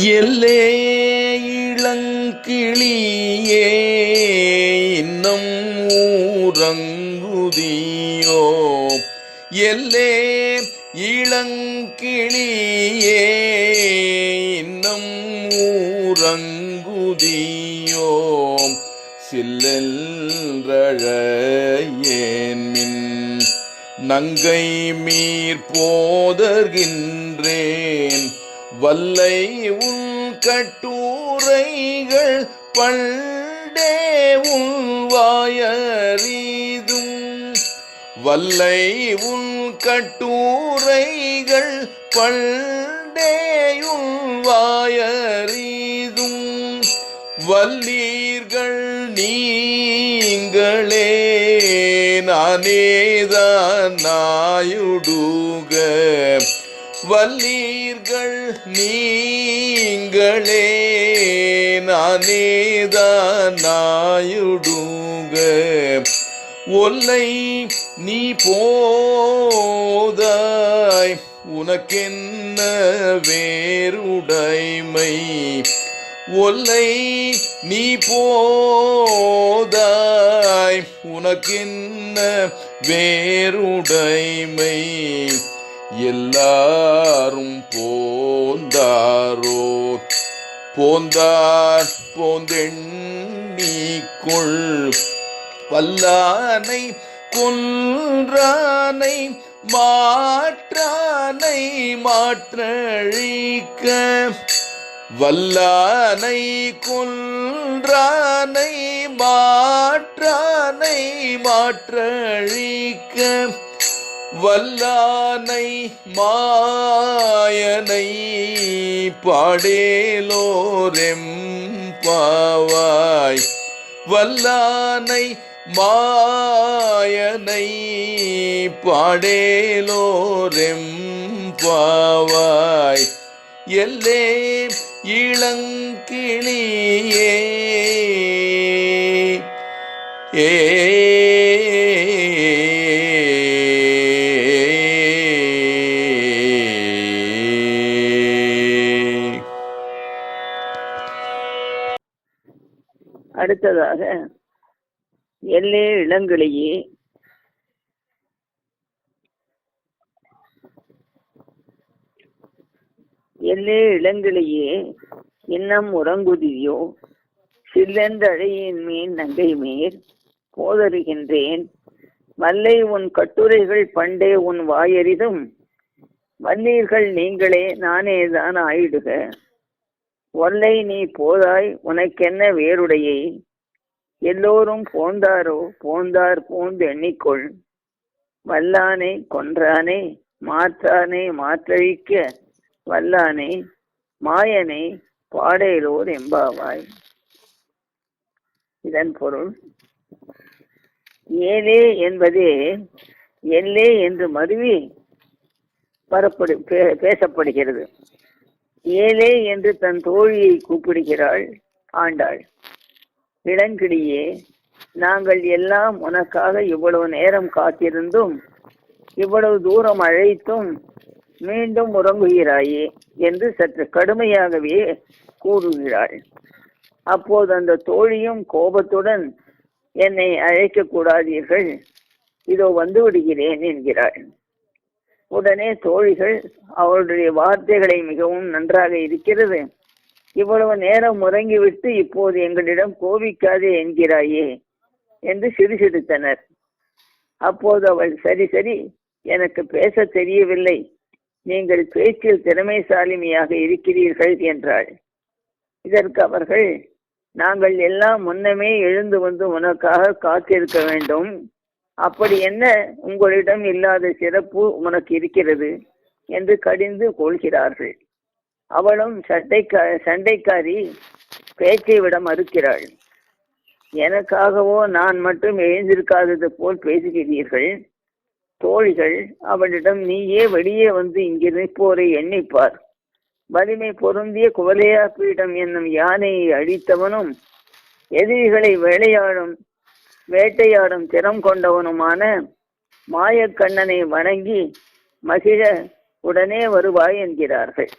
எல்லே இளங்கிளியே இன்னும் ஊரங்குதியோ? எல்லே இளங்கிளியே இன்னும் ஊரங்குதியோ? சில்லல் சில்லென்றழையேன் மின் நங்கை மீர் போதர்கின்றேன். வல்லை உன் கட்டுரைகள் பண்டே உன் வாயறிதும். வல்லை உன் கட்டுரைகள் பண்டே உன் வாயறிதும். வல்லீர்கள் நீ நானேதான் நாயுடுக. வல்லீர்கள் நீங்களே நானேதான் நாயுடுக. ஒல்லை நீ போதாய் உனக்கென்ன வேறுடைமை? ஒல்லை நீ போதாய். உனக்கென்ன வேறுடைமை? எல்லாரும் போந்தாரோ? போந்தார் போந்தெண்ணிக்குள் வல்லானை கொன்றானை மாற்றானை மாற்றழிக்க வல்லானை குன்றானை மாற்றானை மாற்றழிக்க வல்லானை மாயனை பாடேலோரெம் பாவாய். வல்லானை மாயனை பாடேலோரெம் பாவாய். எல்லே இளங்கிளியே ஏ. அடுத்ததாக எல்லே இளங்கிளியே. எல்லே இளங்கிளியே இன்னம் உறங்குதியோ? சில்லென்றழையின் மீன் நங்கை மேல் போதறுகின்றேன் வல்லை உன் கட்டுரைகள் பண்டே உன் வாயறிதும். வல்லீர்கள் நீங்களே நானேதான் ஆயிடுக. ஒல்லை நீ போதாய் உனக்கென்ன வேறுடையை? எல்லோரும் போந்தாரோ? போந்தார் போந்து எண்ணிக்கொள். வல்லானை கொன்றானே மாற்றானே மாற்றழிக்க. வல்லானை மாயனை பாடையிலோர் எம்பாவாய் இதன் பொருள் ஏலே என்பதே எல்லே என்று மருவி பரப்படு பே- பேசப்படுகிறது. ஏலே என்று தன் தோழியை கூப்பிடுகிறாள் ஆண்டாள். இளங்கிடியே நாங்கள் எல்லாம் உனக்காக இவ்வளவு நேரம் காத்திருந்தும் இவ்வளவு தூரம் அழைத்தும் மீண்டும் உறங்குகிறாயே என்று சற்று கடுமையாகவே கூறுகிறாள். அப்போது அந்த தோழியும் கோபத்துடன் என்னை அழைக்க கூடாதீர்கள். இதோ வந்து விடுகிறேன் என்கிறாள். உடனே தோழிகள் அவளுடைய வார்த்தைகளை மிகவும் நன்றாக இருக்கிறது. இவ்வளவு நேரம் உறங்கிவிட்டு இப்போது எங்களிடம் கோபிக்காதே என்கிறாயே என்று சிரிசிரித்தனர் அப்போது அவள் சரி சரி எனக்கு பேச தெரியவில்லை. நீங்கள் பேச்சில் திறமைசாலிமையாக இருக்கிறீர்கள் என்றாள். இதற்கு அவர்கள் நாங்கள் எல்லாம் முன்னமே எழுந்து வந்து உனக்காக காத்திருக்க வேண்டும். அப்படி என்ன உங்களிடம் இல்லாத சிறப்பு உனக்கு இருக்கிறது? என்று கடிந்து கொள்கிறார்கள். அவளும் சட்டைக்கா சண்டைக்காரி பேச்சை விட மறுக்கிறாள். எனக்காகவோ நான் மட்டும் எழுந்திருக்காதது போல் பேசுகிறீர்கள். தோழிகள் அவனிடம் நீயே வெளியே வந்து இங்கு நிற்போரை எண்ணிப்பார். வலிமை பொருந்திய குவலையா பீடம் என்னும் யானையை அழித்தவனும் எதிரிகளை வேலையாடும் வேட்டையாடும் திறம் கொண்டவனுமான மாயக்கண்ணனை வணங்கி மகிழ உடனே வருவாய் என்கிறார்கள்.